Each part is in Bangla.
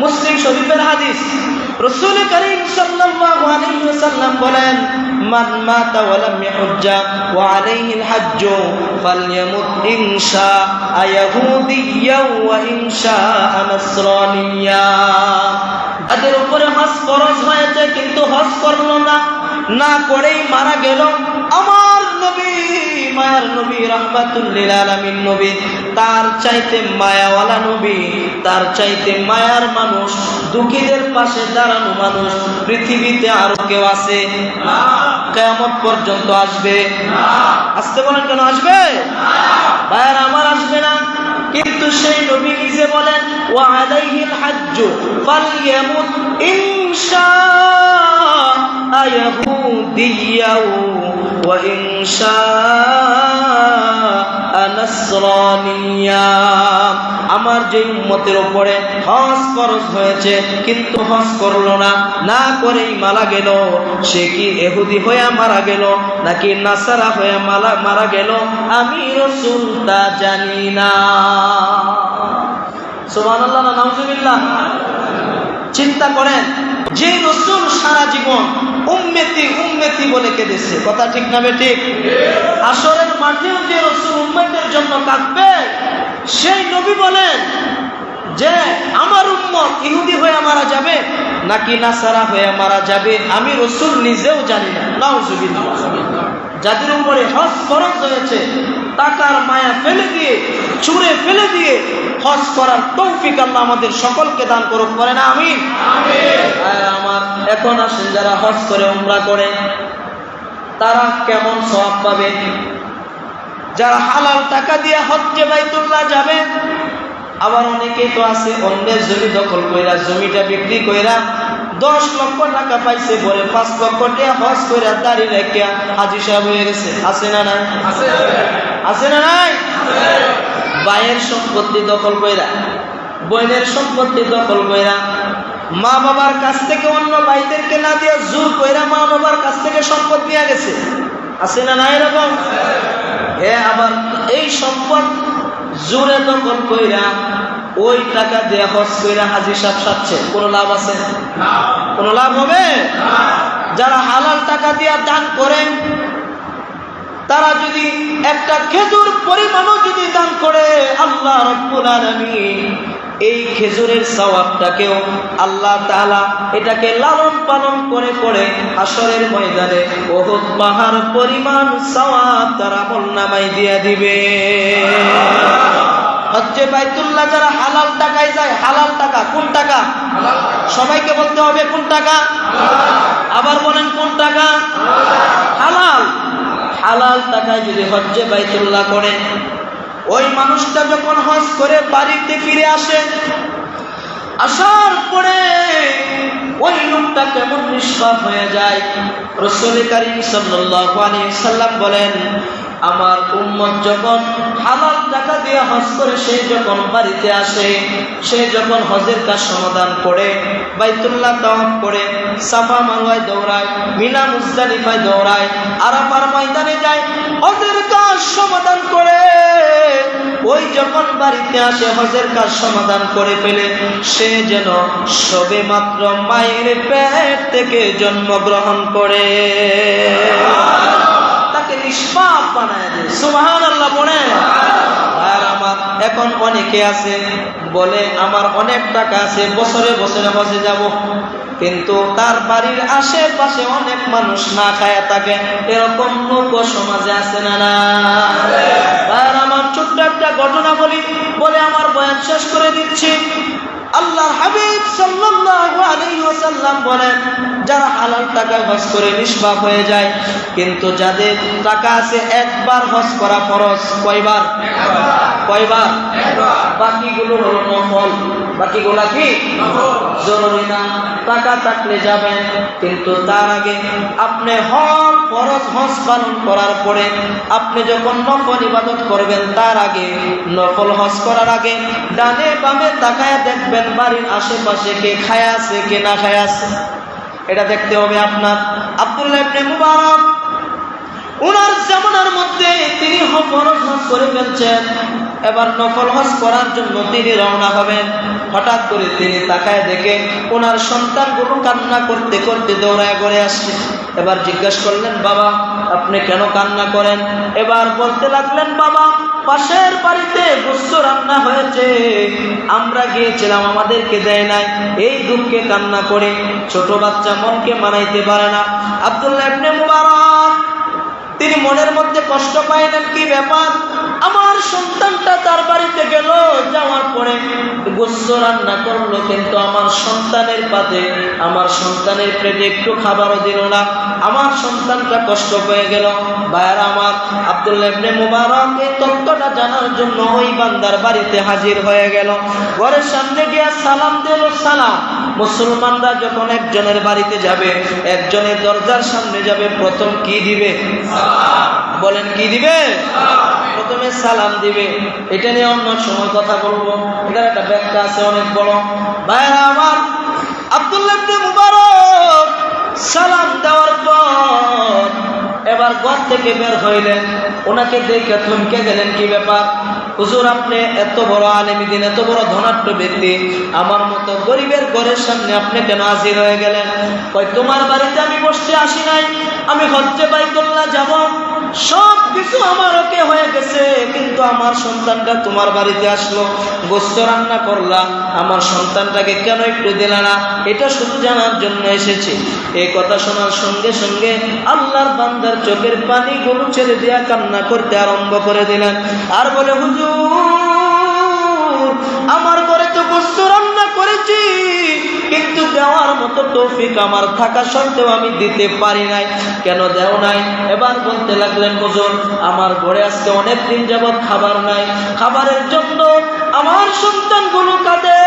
মুসলিম শরীফের হাদিস। রসুল করিম সাল্লাল্লাহু আলাইহি ওয়াসাল্লাম বলেন, মান মাতা ওয়া লাম ওয়া আলাইহি আল-হাজ্জ ফালইয়ামুত ইনশা আয়াহুদিয়্যা ওয়া ইনশা তাদের উপরে হজ ফরজ হয়েছে, কিন্তু হজ করল না। না করেই মারা গেল আমার নবী। মায়ার নবী রহমাতুল্লিল আলামিন নবী, তার চাইতে মায়াওয়ালা নবী, তার চাইতে মায়ার মানুষ, দুঃখীদের পাশে দাঁড়ানো মানুষ, পৃথিবীতে আরও কেউ আছে? কেমন পর্যন্ত আসবে? আসতে বলেন কেন আসবে? ভাইয়ার, আমার আসবে না। কিন্তু সেই নবী নিজে বলেন, ওয়া আলাইহিল হাজ্জ ফালইয়ামুত ইনশা ইয়াহুদিয়াও ওয়া ইনশা নাসরানিয়া আমার যে উম্মতের উপরে হজ ফরজ হয়েছে, কিন্তু হজ করল না না করেই মারা গেল। সে কি এহুদি হয়ে মারা গেল, নাকি নাসারা হয়ে মারা মারা গেল? আমি রসুল তা জানি না। সুবহানাল্লাহ না নাউজুবিল্লাহ। চিন্তা করেন, যে রসুল সারা জীবন উম্মেতি উম্মেতি বলে কেঁদেছে। কথা ঠিক না বে ঠিক আসরের মাঠেও যে রসুল উম্মেতের জন্য কাঁদবে সেই নবী বলেন যে আমার উম্মত ইহুদি হয়ে মারা যাবে নাকি নাসারা হয়ে মারা যাবে? আমি রসুল নিজেও জানি না। নাউজুবিল্লাহ। যাদের উপরে হজ ফরজ হয়েছে টাকার মায়া ফেলে দিয়ে চুরে ফেলে দিয়ে হজ করার তৌফিক আল্লাহ আমাদের সকলকে দান করুক। করে না আমি আমার এখন আসেন যারা হজ করে উমরা করে তারা কেমন সব পাবে? যারা হালাল টাকা দিয়ে হজ্জে বাইতুল্লাহ যাবে আবার অনেকেই তো আছে অন্যের জমি দখল কইরা জমিটা বিক্রি কইরা দশ লক্ষ টাকা পাইছে বলে পাঁচ লক্ষ টাকা হজ কইরা দাড়ি রেখে হাজি সাহেব হয়ে গেছে। আছে না নাই? আছে। না নাই? ভাইয়ের সম্পত্তি দখল কইরা বইনের সম্পত্তি দখল কইরা মা বাবার কাছ থেকে অন্য ভাইদেরকে না দিয়ে জোর কইরা মা বাবার কাছ থেকে সম্পদ নিয়ে গেছে। আছে না নাই এরকম? হ্যাঁ আবার এই সম্পদ জোরে দখল কইরা ওই টাকা দিয়ে হজ কইরা হাজি সাহেব সাচ্ছে কোনো লাভ আছে? কোনো লাভ হবে? যারা হালাল টাকা দিয়ে দান করেন, তারা যদি একটা খেজুর পরিমাণও যদি দান করে, আল্লাহ রব্বুল আলামিন এই খেজুরের সওয়াবটাকেও আল্লাহ তাআলা এটাকে লালন পালন করে করে আসরের ময়দানে বহুত পাহাড় পরিমাণ সওয়াব তারা নামাই দিয়ে দিবে। হচ্ছে বাইতুল্লাহ যারা হালাল টাকায় যায়, হালাল টাকা, কোন টাকা? সবাইকে বলতে হবে কোন টাকা? আবার বলেন কোন টাকা? হালাল। হালাল টাকায় যদি হজ্জে বাইতুল্লাহ করে ওই মানুষটা যখন হজ করে বাড়িতে ফিরে আসে, আসার পরে ওই লোকটা কেমন নিষ্পাপ হয়ে যায়। রসুল করিম সাল্লাল্লাহু আলাইহি সাল্লাম বলেন আমার উম্মত যখন হালাল টাকা দিয়ে হজ করে, সে যখন বাড়িতে আসে, সে যখন হজের কাজ সমাধান করে, বাইতুল্লাহ তাওয়াফ করে, সাফা মারওয়ায় দৌড়ায়, মিনা মুজদালিফায় দৌড়ায়, আরাফার ময়দানে যায়, হজের কাজ সমাধান করে। ওই যখন বাড়িতে আসে, হজের কাজ সমাধান করে ফেলে, সে যেন সবে মাত্র মায়ের পেট থেকে জন্মগ্রহণ করে। নিষ্পাপ বানায় দেয়। আল্লাহ পড়ে আর আমার এখন অনেকে আছে, বলে আমার অনেক টাকা আছে, বছরে বছরে হজে যাব। কিন্তু তার বাড়ির আশেপাশে অনেক মানুষ না খায় থাকে। এরকম লোক সমাজে আছে না না? আর আমার ছোট্ট একটা ঘটনা বলি, বলে আমার বয়ান শেষ করে দিচ্ছি। আল্লাহর হাবিব সাল্লাল্লাহু আলাইহি ওয়াসাল্লাম বলেন যারা হালাল টাকায় হজ করে নিষ্পাপ হয়ে যায় কিন্তু যাদের টাকা আছে একবার হজ করা খরচ কয়বার? কয়বার? বাকিগুলো হলো নফল। বাকিগুলা কি? জরুরি না। টাকা থাকলে যাবেন কিন্তু তার আগে আপনি হক ফরজ হজ পালন করার পরে আপনি যখন নফল ইবাদত করবেন তার আগে নফল হজ করার আগে ডানে বামে তাকায় দেখবেন বাড়ির আশেপাশে কে খায় আছে কে না খায় আছে। এটা দেখতে হবে আপনার। আব্দুল্লাহ ইবনে মুবারক উনার জামানার মধ্যে তিনি ফরজ হজ করে ফেলছেন। এবার নফল হজ করার জন্য তিনি রওনা হবেন। হঠাৎ করে তিনি তাকায় দেখে ওনার সন্তানগুলো কান্না করতে করতে দৌড়ায় করে আসছে। এবার জিজ্ঞেস করলেন, বাবা, আপনি কেন কান্না করেন? এবার বলতে লাগলেন, বাবা, পাশের বাড়িতে গোস্ত রান্না হয়েছে। আমরা গিয়েছিলাম, আমাদেরকে দেয় নাই। এই দুঃখে কান্না করে ছোট বাচ্চা মনকে মানাইতে পারে না। আব্দুল্লাহ মুবারক, তিনি মনের মধ্যে কষ্ট পাইলেন। কি ব্যাপার? আমার সন্তানটা তার বাড়িতে গেল, যাওয়ার পরে গোস্ত রান্না করল, কিন্তু আমার সন্তানের পাতে আমার সন্তানের পেটে একটু খাবারও দিল না। আমার সন্তানটা কষ্ট হয়ে গেল। ভাইয়ারা আমার, আব্দুল্লাহ মুবারক এই তথ্যটা জানার জন্য ওই বান্দার বাড়িতে হাজির হয়ে গেল। ঘরের সামনে গিয়া সালাম দিল, সালাম। মুসলমানরা যখন একজনের বাড়িতে যাবে, একজনের দরজার সামনে যাবে, প্রথম কি দিবে? বলেন, কি দিবে? প্রথমে সালাম দিবে। এটা নিয়ে অন্য সময় কথা বলব। এখানে একটা ব্যাখ্যা আছে অনেক বড়। ভাইরা আমার, আব্দুল্লাহ মুবারক সালাম ঘর থেকে বের হইলেন। ওনাকে দেখে থমকে গেলেন কি ব্যাপার? হুজুর, আপনি এত বড় আলেমি দিন, এত বড় ধনাঢ্য ব্যক্তি। আমার মতো গরিবের ঘরের সামনে আপনি কেন হাজির হয়ে গেলেন? কই তোমার বাড়িতে আমি বসতে আসি নাই। আমি হজ্জে বাইতুল্লাহ যাব। সব কিছু আমার ওকে হয়ে গেছে, কিন্তু আমার সন্তানটা তোমার বাড়িতে আসলো। গোস্ত রান্না করলা, আমার সন্তানটাকে কেন একটু দিলে না? এটা শুধু জানার জন্য এসেছি। এই কথা শোনার সঙ্গে সঙ্গে আল্লাহর বান্দার চোখের পানি পানিগুলো ছেড়ে দিয়া কান্না করতে আরম্ভ করে দিলেন। আর বলে, হুজুর আমার ঘরে তো গোস্ত রান্না করেছি, কিন্তু দেওয়ার মতো তৌফিক আমার থাকা সত্ত্বেও আমি দিতে পারি নাই। কেন দেও নাই? এবার বলতে লাগলেন, হুজুর, আমার ঘরে আজকে অনেক দিন যাবৎ খাবার নাই। খাবারের জন্য আমার সন্তানগুলো কাঁদে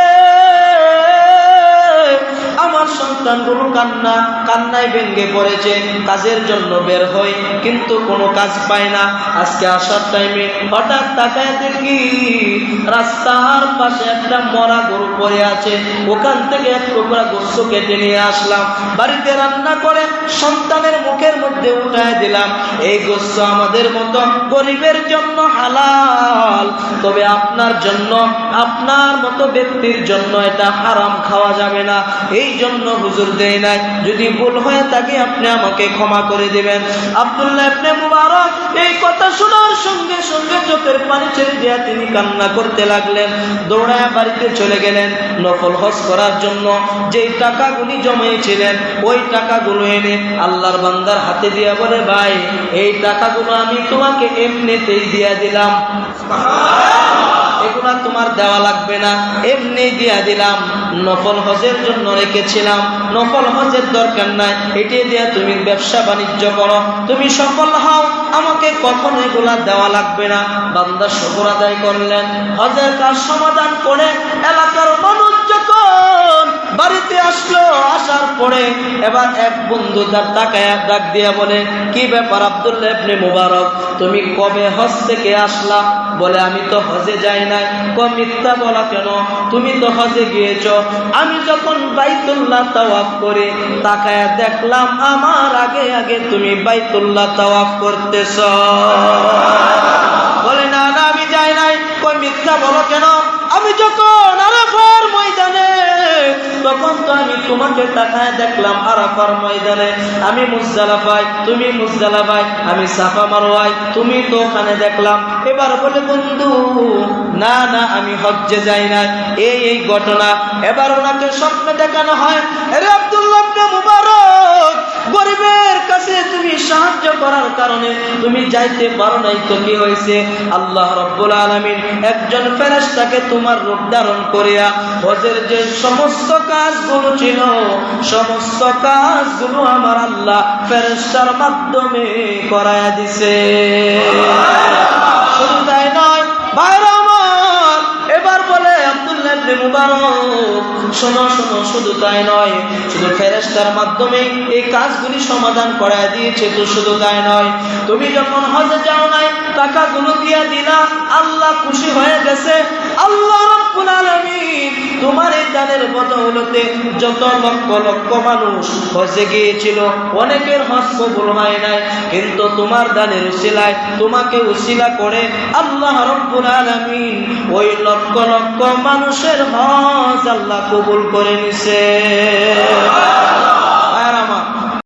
সন্তানগুলো কান্না, কান্নায় ভেঙ্গে পড়েছে, কাজের জন্য বের হয় কিন্তু কোনো কাজ পায় না। আজকে আসার টাইমে হঠাৎ তাকায় দেখি রাস্তার পাশে একটা মরা গরু পড়ে আছে। ওখান থেকে এক টুকরা গোস্ত কেটে নিয়ে আসলাম। বাড়িতে রান্না করে সন্তানের মুখের মধ্যে উঠায় দিলাম। এই গোস্ত আমাদের মতো গরিবের জন্য হালাল, তবে আপনার জন্য, আপনার মতো ব্যক্তির জন্য এটা হারাম খাওয়া যাবে না। এই জন্য হুজুর দেয় নাই। যদি ভুল হয়ে থাকে আপনি আমাকে ক্ষমা করে দিবেন। আব্দুল্লাহ ইবনে মুবারক এই কথা শোনার সঙ্গে সঙ্গে চোখের পানি ছেড়ে দিয়া তিনি কান্না করতে লাগলেন। দৌড়ায় বাড়িতে চলে গেলেন। নফল হজ করার জন্য যেই টাকাগুলি জমিয়েছিলেন ওই টাকাগুলো এনে আল্লাহর বান্দার হাতে দিয়া বলে, ভাই, এই টাকাগুলো আমি তোমাকে এমনিতেই দিয়া দিলাম। এগুলা তোমার দেওয়া লাগবে না। এমনি দিয়া দিলাম। নফল হজের জন্য রেখেছিলাম। নফল হজের দরকার নাই। এটি দিয়া তুমি ব্যবসা বাণিজ্য করো। তুমি সফল হও। আমাকে কখন এগুলা দেওয়া লাগবে না। বান্দা শকর আদায় করলেন। হজের কাজ সমাধান করে এলাকার মানুষ বাড়িতে আসলো, আসার পরে এবার এক বন্ধু তার টাকায় ডাক দিয়া বলে, কি ব্যাপার আব্দুল্লাহ ইবনে মুবারক? তুমি কবে হজ থেকে আসলা? বলে, আমি তো হজে যাই নাই। ক মিথ্যা বলা কেন? তুমি তো হজে গিয়েছ। আমি যখন বাইতুল্লাহ তাওয়াফ করে, তাকায় দেখলাম, আমার আগে আগে তুমি বাইতুল্লাহ তাওয়াফ করতেছ। বলে, না না, আমি যাই নাই। কই মিথ্যা বলো কেন? আমি যখন আরাফার ময়দানে তখন তো আমি তোমাকে তাকায় দেখলাম আরাফার ময়দানে। আমি মুজালাফাই তুমি মুজালাফাই আমি সাফা মারোয়াই তুমি তো ওখানে দেখলাম। এবার বলে, বন্ধু, না না, আমি হজ্জে যাই না এই এই ঘটনা। এবার ওনাকে স্বপ্নে দেখানো হয়। আরে আব্দুল্লাহ গরিবের কাছে তুমি সাহায্য করার কারণে তুমি যাইতে পারো নাই তো কি হয়েছে? আল্লাহ রব্বুল আলামিন একজন ফেরেশতাকে তোমার রূপ ধারণ করিয়া হজের যে সমস্ত কাজগুলো ছিল সমস্ত কাজগুলো আমার আল্লাহ ফেরেশতার মাধ্যমে করায়া দিছে। শুধু তাই নয় বাইরে শোনো শোনো, শুধু তাই নয়, শুধু ফেরেস্তার মাধ্যমে এই কাজগুলি সমাধান করায় দিয়েছে, তো শুধু তাই নয়। তুমি যখন হজে যাও নাই, টাকাগুলো দিয়া দিলা, আল্লাহ খুশি হয়ে গেছে। আল্লাহ তোমার এই দানের বদৌলতে যত লক্ষ লক্ষ মানুষ হজে গিয়েছিল, অনেকের হজ কবুল হয় নাই। কিন্তু তোমার দানের উশিলায় তোমাকে উশিলা করে আল্লাহ রব্বুল আলামিন ওই লক্ষ লক্ষ মানুষের হজ আল্লাহ কবুল করে নিছে।